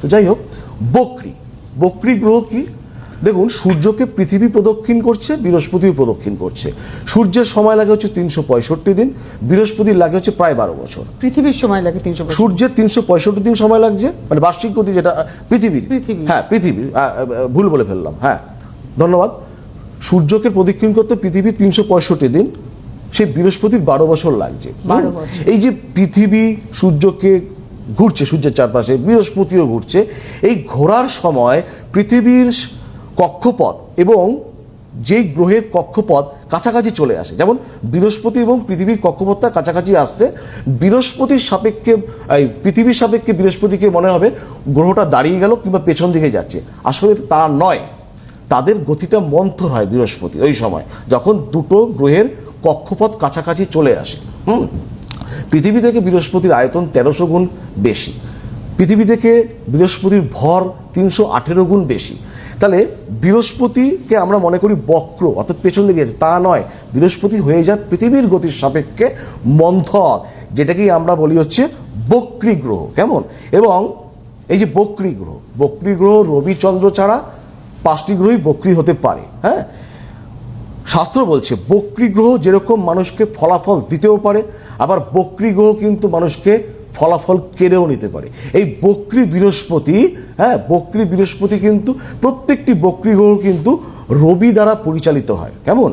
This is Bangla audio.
তো যাই হোক বকরি। বকরি গ্রহ কি? দেখুন সূর্যকে পৃথিবী প্রদক্ষিণ করছে বৃহস্পতিও প্রদক্ষিণ করছে। সূর্যের সময় লাগে হচ্ছে তিনশো পঁয়ষট্টি দিন বৃহস্পতির লাগে হচ্ছে প্রায় বারো বছর। পৃথিবীর সময় লাগে তিনশো সূর্যের তিনশো পঁয়ষট্টি দিন সময় লাগছে মানে বার্ষিক গতি যেটা পৃথিবীর। পৃথিবী। হ্যাঁ পৃথিবীর ভুল বলে ফেললাম হ্যাঁ। ধন্যবাদ। সূর্যকে প্রদক্ষিণ করতে পৃথিবীর তিনশো পঁয়ষট্টি দিন সেই বৃহস্পতির বারো বছর লাগছে। এই যে পৃথিবী সূর্যকে ঘুরছে, সূর্যের চারপাশে, বৃহস্পতিও ঘুরছে। এই ঘোরার সময় পৃথিবীর কক্ষপথ এবং যেই গ্রহের কক্ষপথ কাছাকাছি চলে আসে, যেমন বৃহস্পতি এবং পৃথিবীর কক্ষপথটা কাছাকাছি আসছে, বৃহস্পতির সাপেক্ষে, এই পৃথিবীর সাপেক্ষে বৃহস্পতিকে মনে হবে গ্রহটা দাঁড়িয়ে গেল কিংবা পেছন দিকে যাচ্ছে। আসলে তা নয়। তাদের গতিটা মন্থর হয় বৃহস্পতি ওই সময়, যখন দুটো গ্রহের কক্ষপথ কাছাকাছি চলে আসে। হুম? পৃথিবী থেকে বৃহস্পতির আয়তন তেরোশো গুণ বেশি। পৃথিবী থেকে বৃহস্পতির ভর তিনশো আঠেরো গুণ বেশি। তাহলে বৃহস্পতিকে আমরা মনে করি বক্র, অর্থাৎ পেছন দিকে। তা নয়, বৃহস্পতি হয়ে যায় পৃথিবীর গতির সাপেক্ষে মন্থর, যেটাকেই আমরা বলি হচ্ছে বক্রী গ্রহ। কেমন? এবং এই যে বক্রী গ্রহ বক্রী গ্রহ রবি চন্দ্র ছাড়া পাঁচটি গ্রহই বক্রী হতে পারে হ্যাঁ? শাস্ত্র বলছে, বক্রী গ্রহ যেরকম মানুষকে ফলাফল দিতেও পারে, আবার বক্রী গ্রহ কিন্তু মানুষকে ফলাফল কেড়েও নিতে পারে। এই বক্রী বৃহস্পতি হ্যাঁ বক্রী বৃহস্পতি কিন্তু প্রত্যেকটি বক্রী গ্রহ কিন্তু রবি দ্বারা পরিচালিত হয়। কেমন?